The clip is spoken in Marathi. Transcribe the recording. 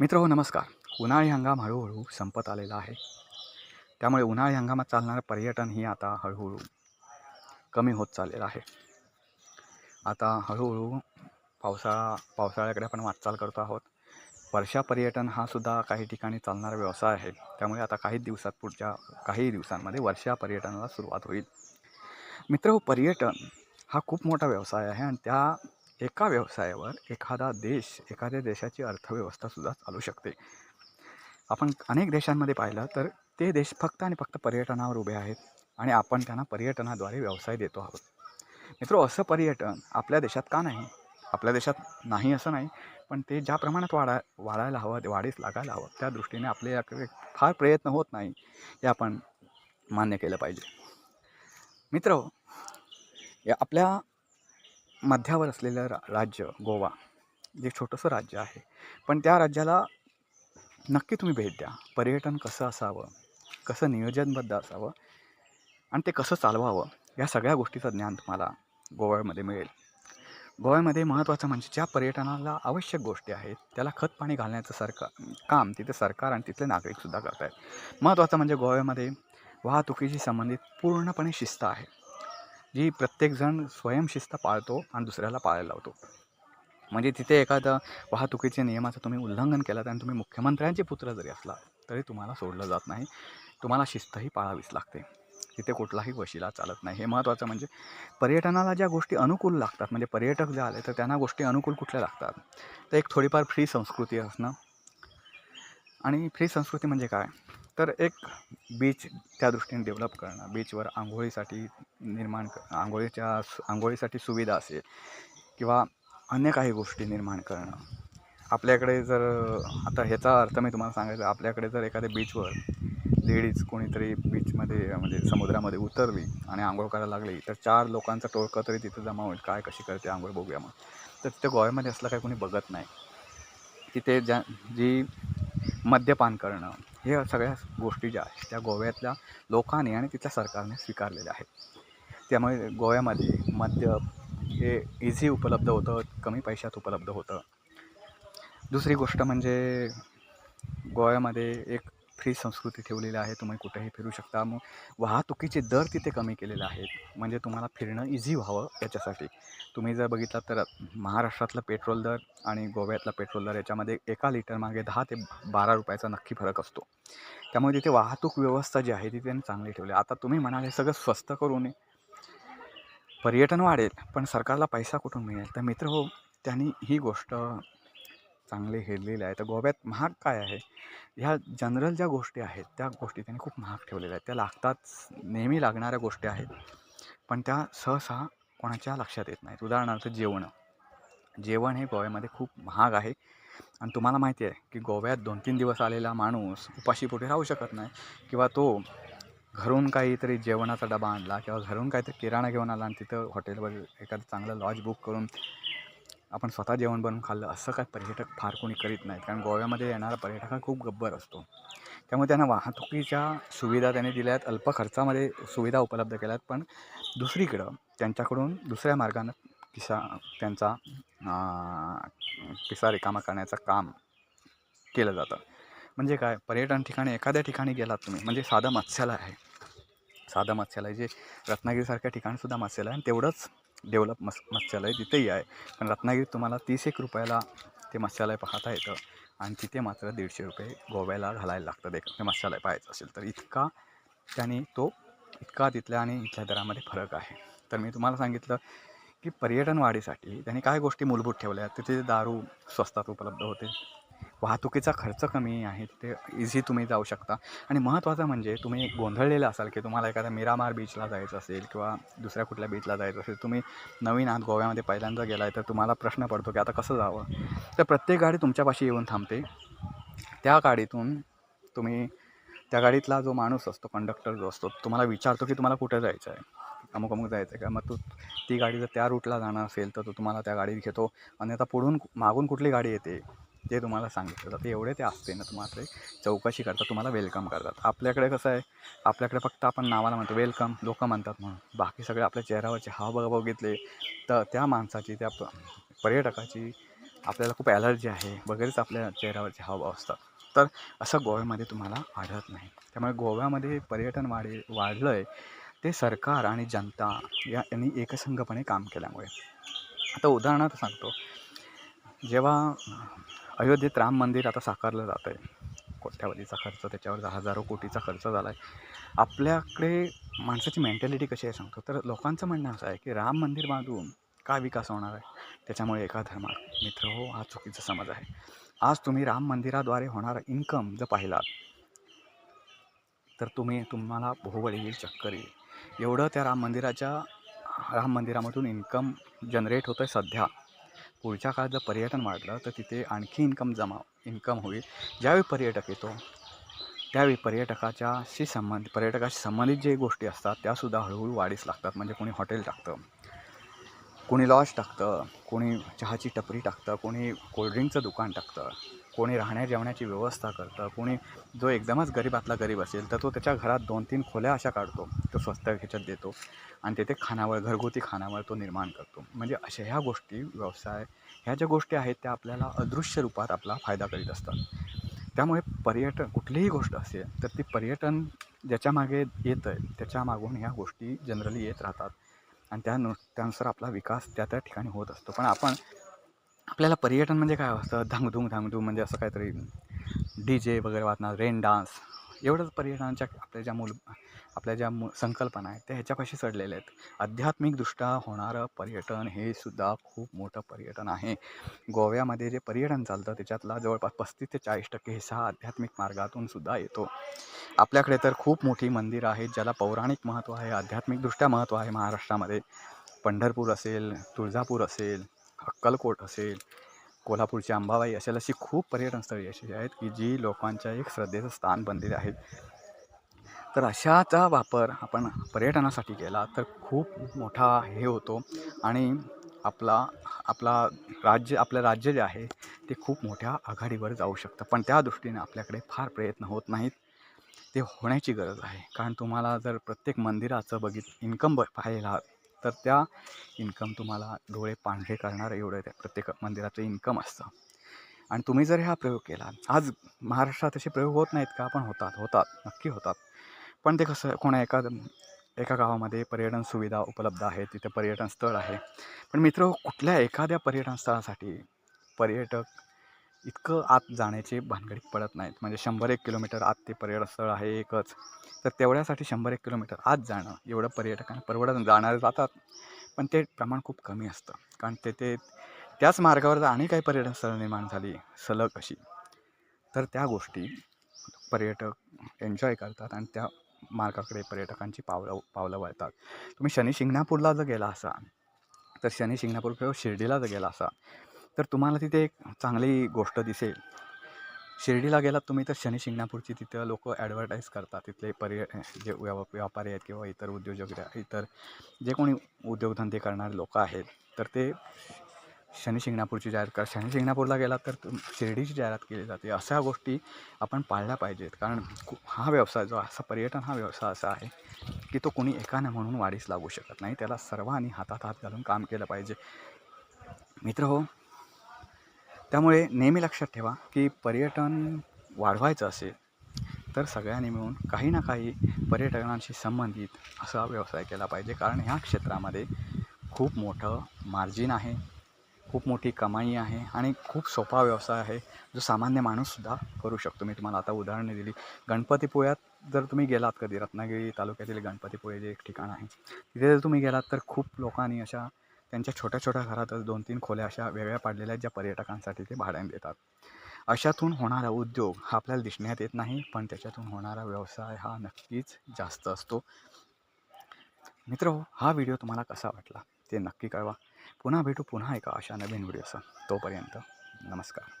मित्र हो नमस्कार. उन्हाळी हंगाम हळूहळू संपत आलेला आहे. त्यामुळे उन्हाळी हंगामात चालणारं पर्यटन ही आता हळूहळू कमी होत चाललेलं आहे. आता हळूहळू पावसाळा पावसाळ्याकडे आपण वाटचाल करतो आहोत. वर्षा पर्यटन हा सुद्धा काही ठिकाणी चालणारा व्यवसाय आहे. त्यामुळे आता काही दिवसात पुढच्या काही दिवसांमध्ये वर्षा पर्यटनाला सुरुवात होईल. मित्र हो पर्यटन हा खूप मोठा व्यवसाय आहे आणि त्या एका व्यवसायावर एखादा देश एखाद्या देशाची अर्थव्यवस्थासुद्धा चालू शकते. आपण अनेक देशांमध्ये पाहिलं तर ते देश फक्त आणि फक्त पर्यटनावर उभे आहेत आणि आपण त्यांना पर्यटनाद्वारे व्यवसाय देतो आहोत. मित्र असं पर्यटन आपल्या देशात का नाही? आपल्या देशात नाही असं नाही पण ते ज्या प्रमाणात वाढा वाढायला हवं वाढीस लागायला हवं त्या दृष्टीने आपले याकडे फार प्रयत्न होत नाही हे आपण मान्य केलं पाहिजे. मित्र या आपल्या मध्यावर असलेलं रा राज्य गोवा जे छोटंसं राज्य आहे. पण त्या राज्याला नक्की तुम्ही भेट द्या. पर्यटन कसं असावं? कसं नियोजनबद्ध असावं? आणि ते कसं चालवावं? या सगळ्या गोष्टीचं ज्ञान तुम्हाला गोव्यामध्ये मिळेल. गोव्यामध्ये महत्त्वाचं म्हणजे ज्या पर्यटनाला आवश्यक गोष्टी आहेत त्याला खत पाणी घालण्याचं सरकार काम तिथे सरकार आणि तिथले नागरिकसुद्धा करत आहेत महत्त्वाचं म्हणजे गोव्यामध्ये वाहतुकीशी संबंधित पूर्णपणे शिस्त आहे. जी प्रत्येकजण स्वयंशिस्त पाळतो आणि दुसऱ्याला पाळायला लावतो. म्हणजे तिथे एखादा वाहतुकीच्या नियमाचं तुम्ही उल्लंघन केलं आणि तुम्ही मुख्यमंत्र्यांचे पुत्र जरी असला तरी तुम्हाला सोडलं जात नाही. तुम्हाला शिस्तही पाळावीच लागते. तिथे कुठलाही वशिला चालत नाही. हे महत्त्वाचं म्हणजे पर्यटनाला ज्या गोष्टी अनुकूल लागतात म्हणजे पर्यटक जे आले तर त्यांना गोष्टी अनुकूल कुठल्या लागतात? तर एक थोडीफार फ्री संस्कृती असणं. आणि फ्री संस्कृती म्हणजे काय? तर एक बीच त्या दृष्टीने डेव्हलप करणं बीचवर आंघोळीसाठी निर्माण क आंघोळीच्या आंघोळीसाठी सुविधा असेल किंवा अन्य काही गोष्टी निर्माण करणं. आपल्याकडे जर आता ह्याचा अर्थ मी तुम्हाला सांगायचं आपल्याकडे जर एखाद्या बीचवर लेडीज कोणीतरी बीचमध्ये म्हणजे समुद्रामध्ये उतरली आणि आंघोळ करायला लागली तर चार लोकांचं टोळकं तरी तिथं जमा होईल. काय कशी करते आंघोळ बघूया मग. तर तिथे गोव्यामध्ये असलं काही कोणी बघत नाही. तिथे ज्या जी मद्यपान करणं हे सगळ्या गोष्टी ज्या आहेत त्या गोव्यातल्या लोकांनी आणि तिथल्या सरकारने स्वीकारलेल्या आहेत. त्यामुळे गोव्यामध्ये मद्य हे इझी उपलब्ध होतं कमी पैशात उपलब्ध होतं. दुसरी गोष्ट म्हणजे गोव्यामध्ये एक फ्री संस्कृती ठेवलेली आहे तुम्ही कुठेही फिरू शकता. मग वाहतुकीचे दर तिथे कमी केलेले आहेत. म्हणजे तुम्हाला फिरणं इझी व्हावं याच्यासाठी. तुम्ही जर बघितला तर महाराष्ट्रातलं पेट्रोल दर आणि गोव्यातला पेट्रोल दर याच्यामध्ये एका लिटर मागे दहा ते बारा रुपयाचा नक्की फरक असतो. त्यामुळे तिथे वाहतूक व्यवस्था जी आहे ती त्यांनी चांगली ठेवली. आता तुम्ही म्हणाले सगळं स्वस्त करून पर्यटन वाढेल पण सरकारला पैसा कुठून मिळेल? तर मित्र हो त्यांनी ही गोष्ट चांगले हेरलेले आहे. तर गोव्यात महाग काय आहे? ह्या जनरल ज्या गोष्टी आहेत त्या गोष्टी त्यांनी खूप महाग ठेवलेल्या आहेत. त्या लागतात नेहमी लागणाऱ्या गोष्टी आहेत. पण त्या सहसा कोणाच्या लक्षात येत नाहीत. उदाहरणार्थ जेवण. जेवण हे गोव्यामध्ये खूप महाग आहे. आणि तुम्हाला माहिती आहे की गोव्यात दोन तीन दिवस आलेला माणूस उपाशीपोटी राहू शकत नाही. किंवा तो घरून काहीतरी जेवणाचा डबा आणला किंवा घरून काहीतरी किराणा घेऊन आला आणि तिथं हॉटेलवर एखादं चांगलं लॉज बुक करून आपण स्वतः जेवण बनवून खाल्लं असं काय पर्यटक फार कोणी करीत नाहीत. कारण गोव्यामध्ये येणारा पर्यटक हा खूप गब्बर असतो. त्यामुळे त्यांना वाहतुकीच्या सुविधा त्यांनी दिल्या आहेत अल्प खर्चामध्ये सुविधा उपलब्ध केल्या आहेत पण दुसरीकडं त्यांच्याकडून दुसऱ्या मार्गानं किसा त्यांचा पिसा रिकामा करण्याचं काम केलं जातं. म्हणजे काय? पर्यटन ठिकाणी एखाद्या ठिकाणी गेलात तुम्ही म्हणजे साधं मत्स्यालय आहे. साधं मत्स्यालय जे रत्नागिरीसारख्या ठिकाणसुद्धा मत्स्यालय आणि तेवढंच डेव्हलप मस् मत्स्यालय तिथेही आहे. पण रत्नागिरीत तुम्हाला तीस एक रुपयाला ते मत्स्यालय पाहता येतं आणि तिथे मात्र दीडशे रुपये गोव्याला घालायला लागतं एक. ते मत्स्यालय पाहायचं असेल तर इतका त्याने तो इतका तिथल्या आणि इथल्या दरामध्ये फरक आहे. तर मी तुम्हाला सांगितलं की पर्यटन वाढीसाठी त्यांनी काय गोष्टी मूलभूत ठेवल्या आहेत? तिथे दारू स्वस्तात उपलब्ध होते. वाहतुकीचा खर्च कमी आहे तिथे इझी तुम्ही जाऊ शकता. आणि महत्त्वाचं म्हणजे तुम्ही गोंधळलेलं असाल की तुम्हाला एखाद्या मिरामार बीचला जायचं असेल किंवा दुसऱ्या कुठल्या बीचला जायचं असेल तुम्ही नवीन आहात गोव्यामध्ये पहिल्यांदा गेला आहे तर तुम्हाला प्रश्न पडतो की आता कसं जावं? तर प्रत्येक गाडी तुमच्यापाशी येऊन थांबते. त्या गाडीतून तुम्ही त्या गाडीतला जो माणूस असतो कंडक्टर जो असतो तुम्हाला विचारतो की तुम्हाला कुठे जायचं आहे अमुक अमुक जायचं आहे का? मग तू ती गाडी जर त्या रूटला जाणार असेल तर तो तुम्हाला त्या गाडीत घेतो. आणि आता पुढून मागून कुठली गाडी येते? ते तुम्हाला सांगितलं जातं एवढे ते असते ना तुम्हाला ते चौकशी करतात तुम्हाला वेलकम करतात. आपल्याकडे कसं आहे आपल्याकडे फक्त आपण नावाला म्हणतो वेलकम लोक म्हणतात म्हणून. बाकी सगळे आपल्या चेहऱ्यावरचे हावभाव बघितले तर त्या माणसाची त्या पर्यटकाची आपल्याला खूप ॲलर्जी आहे वगैरेच आपल्या चेहऱ्यावरचे हावभाव असतात. तर असं गोव्यामध्ये तुम्हाला आढळत नाही. त्यामुळे गोव्यामध्ये पर्यटन वाढे वाढलं आहे ते सरकार आणि जनता या यांनी एकसंघपणे काम केल्यामुळे. आता उदाहरणार्थ सांगतो जेव्हा अयोध्येत राम मंदिर आता साकारलं जात आहे. कोट्यावधीचा खर्च त्याच्यावर हजारो कोटीचा खर्च झाला आहे आपल्याकडे माणसाची मेंटॅलिटी कशी आहे सांगतो? तर लोकांचं म्हणणं असं आहे की राम मंदिर बांधून काय विकास होणार आहे? त्याच्यामुळे एका धर्मात मित्र हो हा चुकीचा समज आहे. आज तुम्ही राम मंदिराद्वारे होणारा इन्कम जर पाहिलात तर तुम्ही तुम्हाला भोवळ येईल चक्कर येईल. एवढं त्या राम मंदिराच्या राम मंदिरामधून इन्कम जनरेट होतं आहे सध्या. पुढच्या काळात जर पर्यटन वाढलं तर तिथे आणखी इन्कम जमा इन्कम होईल. ज्यावेळी पर्यटक येतो त्यावेळी पर्यटकाच्याशी संबंध पर्यटकाशी संबंधित जे गोष्टी असतात त्यासुद्धा हळूहळू वाढीस लागतात. म्हणजे कोणी हॉटेल टाकतं कोणी लॉज टाकतं कोणी चहाची टपरी टाकतं कोणी कोल्ड्रिंकचं दुकान टाकतं कोणी राहण्या जेवण्याची व्यवस्था करतं कोणी जो एकदमच गरीबातला गरीब असेल तर तो त्याच्या घरात दोन तीन खोल्या अशा काढतो तो स्वस्त ह्याच्यात देतो आणि तेथे खानावळ घरगुती खानावळ तो निर्माण करतो. म्हणजे अशा ह्या गोष्टी व्यवसाय ह्या ज्या गोष्टी आहेत त्या आपल्याला अदृश्य रूपात आपला फायदा करीत असतात. त्यामुळे पर्यटन कुठलीही गोष्ट असेल तर ती पर्यटन ज्याच्यामागे येतं आहे त्याच्या मागून ह्या गोष्टी जनरली येत राहतात. आणि त्यानु त्यानुसार आपला विकास त्या त्या ठिकाणी होत असतो. पण आपण आपल्याला पर्यटन म्हणजे काय असतं? धांगधूम धांगधूम म्हणजे असं काहीतरी डी जे वगैरे वाचणार रेन डान्स एवढंच पर्यटनाच्या आपल्या ज्या मूल आपल्या ज्या मू संकल्पना आहेत त्या ह्याच्यापाशी चढलेल्या आहेत. आध्यात्मिकदृष्ट्या होणारं पर्यटन हे सुद्धा खूप मोठं पर्यटन आहे. गोव्यामध्ये जे पर्यटन चालतं त्याच्यातला जवळपास पस्तीस ते चाळीस टक्के हिस्सा हा आध्यात्मिक मार्गातून सुद्धा येतो. आपल्याकडे तर खूप मोठी मंदिरं आहेत ज्याला पौराणिक महत्त्व आहे आध्यात्मिकदृष्ट्या महत्त्व आहे महाराष्ट्रामध्ये. पंढरपूर असेल तुळजापूर असेल अक्कलकोट असेल कोल्हापूरची अंबाबाई असेल अशी खूप पर्यटन स्थळे अशी आहेत की जी लोकांच्या एक श्रद्धेचं स्थान बनलेले आहेत. तर अशाचा वापर आपण पर्यटनासाठी केला तर खूप मोठा हे होतो आणि आपला आपला राज्य आपलं राज्य जे आहे ते खूप मोठ्या आघाडीवर जाऊ शकतं. पण त्या दृष्टीने आपल्याकडे फार प्रयत्न होत नाहीत. ते होण्याची गरज आहे. कारण तुम्हाला जर प्रत्येक मंदिराचं बघित इन्कम ब पाहायला तर त्या इन्कम तुम्हाला डोळे पांढरे करणार एवढं त्या प्रत्येक मंदिराचं इन्कम असतं. आणि तुम्ही जर हा प्रयोग केला आज महाराष्ट्रात असे प्रयोग होत नाहीत का? पण होतात होतात नक्की होतात. पण ते कसं कोणा एका एका गावामध्ये पर्यटन सुविधा उपलब्ध आहे तिथे पर्यटन स्थळ आहे. पण मित्र कुठल्या एखाद्या पर्यटन स्थळासाठी पर्यटक इतकं आत जाण्याचे भानगडीत पडत नाहीत. म्हणजे शंभर एक किलोमीटर आत ते पर्यटनस्थळ आहे एकच. तर तेवढ्यासाठी शंभर एक किलोमीटर आत जाणं एवढं पर्यटकांना परवडत जाणारे जातात. पण ते प्रमाण खूप कमी असतं. कारण तेथे त्याच मार्गावर जर आणि काही पर्यटनस्थळं निर्माण झाली सलग अशी तर त्या गोष्टी पर्यटक एन्जॉय करतात आणि त्या मार्गाकडे पर्यटकांची पावलं पावलं वळतात. तुम्ही शनी शिंगणापूरला जर गेला असाल तर शनी शिंगणापूर किंवा शिर्डीला जर गेला असाल तर तुम्हाला तिथे एक चांगली गोष्ट दिसेल. शिर्डीला गेलात तुम्ही तर शनी शिंगणापूरची तिथं लोक ॲडव्हर्टाईज करतात. तिथले पर्य जे व्याप व्यापारी आहेत किंवा इतर उद्योजक इतर जे कोणी उद्योगधंदे करणारे लोक आहेत तर ते शनी शिंगणापूरची जाहिरात कर शनी शिंगणापूरला गेलात तर शिर्डीची जाहिरात केली जाते. अशा गोष्टी आपण पाळल्या पाहिजेत. कारण हा व्यवसाय जो असा पर्यटन हा व्यवसाय असा आहे की तो कोणी एकाने म्हणून वाढीस लागू शकत नाही. त्याला सर्वांनी हातात हात घालून काम केलं पाहिजे. मित्र हो त्यामुळे नेहमी लक्षात ठेवा की पर्यटन वाढवायचं असेल तर सगळ्यांनी मिळून काही ना काही पर्यटनाशी संबंधित असा व्यवसाय केला पाहिजे. कारण ह्या क्षेत्रामध्ये खूप मोठं मार्जिन आहे खूप मोठी कमाई आहे आणि खूप सोपा व्यवसाय आहे जो सामान्य माणूससुद्धा करू शकतो. मी तुम्हाला आता उदाहरणे दिली. गणपतीपुळ्यात जर तुम्ही गेलात कधी रत्नागिरी तालुक्यातील गणपतीपुळे जे एक ठिकाण आहे तिथे जर तुम्ही गेलात तर खूप लोकांनी अशा त्यांच्या छोट्या छोट्या घरातच दोन तीन खोल्या अशा वेगळ्या पाडलेल्या आहेत ज्या पर्यटकांसाठी ते भाड्याने देतात. अशातून होणारा उद्योग हा आपल्याला दिसण्यात येत नाही पण त्याच्यातून होणारा व्यवसाय हा नक्कीच जास्त असतो. मित्र हो हा व्हिडिओ तुम्हाला कसा वाटला ते नक्की कळवा. पुन्हा भेटू पुन्हा एका अशा नवीन व्हिडिओचा. तोपर्यंत नमस्कार.